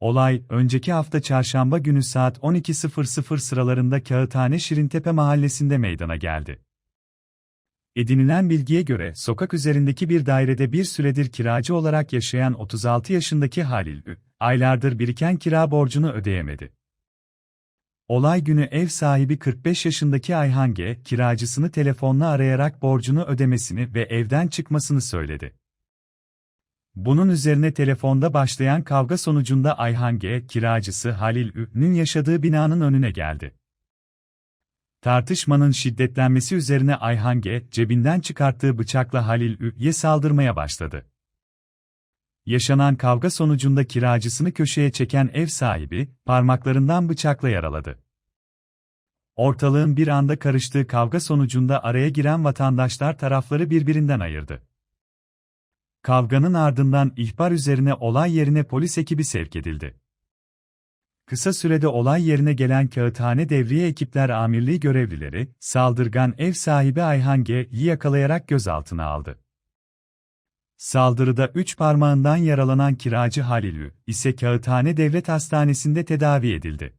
Olay, önceki hafta çarşamba günü saat 12.00 sıralarında Kağıthane Şirintepe mahallesinde meydana geldi. Edinilen bilgiye göre, sokak üzerindeki bir dairede bir süredir kiracı olarak yaşayan 36 yaşındaki Halil Ü, aylardır biriken kira borcunu ödeyemedi. Olay günü ev sahibi 45 yaşındaki Ayhan G, kiracısını telefonla arayarak borcunu ödemesini ve evden çıkmasını söyledi. Bunun üzerine telefonda başlayan kavga sonucunda Ayhan G, kiracısı Halil Ü.'nin yaşadığı binanın önüne geldi. Tartışmanın şiddetlenmesi üzerine Ayhan G, cebinden çıkarttığı bıçakla Halil Ü.'ye saldırmaya başladı. Yaşanan kavga sonucunda kiracısını köşeye çeken ev sahibi, parmaklarından bıçakla yaraladı. Ortalığın bir anda karıştığı kavga sonucunda araya giren vatandaşlar tarafları birbirinden ayırdı. Kavganın ardından ihbar üzerine olay yerine polis ekibi sevk edildi. Kısa sürede olay yerine gelen Kağıthane Devriye Ekipler Amirliği görevlileri, saldırgan ev sahibi Ayhan G.'yi yakalayarak gözaltına aldı. Saldırıda üç parmağından yaralanan kiracı Halil Ü, ise Kağıthane Devlet Hastanesi'nde tedavi edildi.